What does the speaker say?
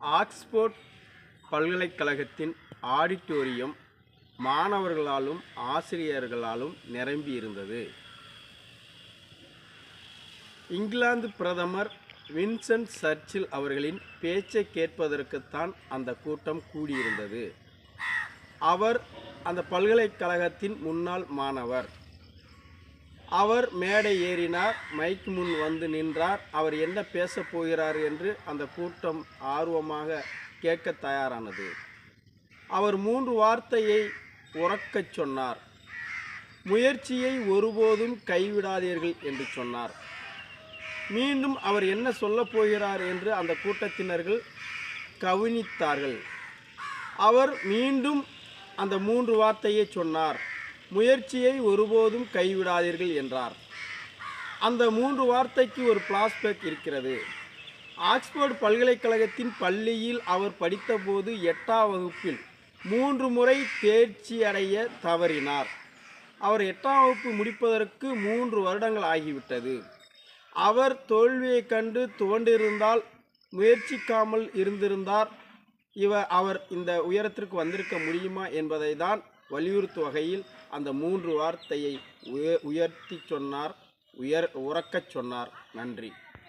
Oxford பல்கலைக்கழகத்தின் auditorium மாணவர்களாலும் ஆசிரியர்களாலும் நிரம்பி இருந்தது இங்கிலாந்து பிரதமர் வின்சென்ட் சர்ச்சில் அவர்களின் பேச்சை கேட்பதற்குத்தான் அந்த கூட்டம் கூடியிருந்தது. அவர் அந்த பல்கலைக்கழகத்தின் முன்னாள் மாணவர். அவர் மேடை ஏறினார் மைக் முன் வந்து நின்றார். அவர் என்ன பேசப் போகிறார் என்று அந்த கூட்டம் ஆர்வமாக கேட்க தயாரானது. அவர் மூன்று வார்த்தையை உறக்கச் சொன்னார். முயற்சியை ஒருபோதும் கைவிடாதீர்கள் என்று சொன்னார். மீண்டும் அவர் என்ன சொல்லப் போகிறார் என்று அந்த கூட்டத்தினர்கள் கவனித்தார்கள். அவர் மீண்டும் அந்த மூன்று வார்த்தையை சொன்னார். முயற்சியை ஒருபோதும் கைவிடாதீர்கள் என்றார். அந்த மூன்று வார்த்தைக்கு ஒரு பிளாஸ்பேக் இருக்கிறது. ஆக்ஸ்போர்ட் பல்கலைக்கழகத்தின் பள்ளியில் அவர் படித்தபோது எட்டாம் வகுப்பில் மூன்று முறை தேர்ச்சி அடைய தவறினார். அவர் எட்டாம் வகுப்பு முடிப்பதற்கு மூன்று வருடங்கள் ஆகிவிட்டது. அவர் தோல்வியைக் கண்டு துவண்டிருந்தால் முயற்சிக்காமல் இருந்திருந்தார். இவ அவர் இந்த உயரத்திற்கு வந்திருக்க முடியுமா என்பதை தான் வலியுறுத்தும் வகையில் அந்த மூன்று வார்த்தையை உய உயர்த்தி சொன்னார் உயர் உறக்கச் சொன்னார். நன்றி.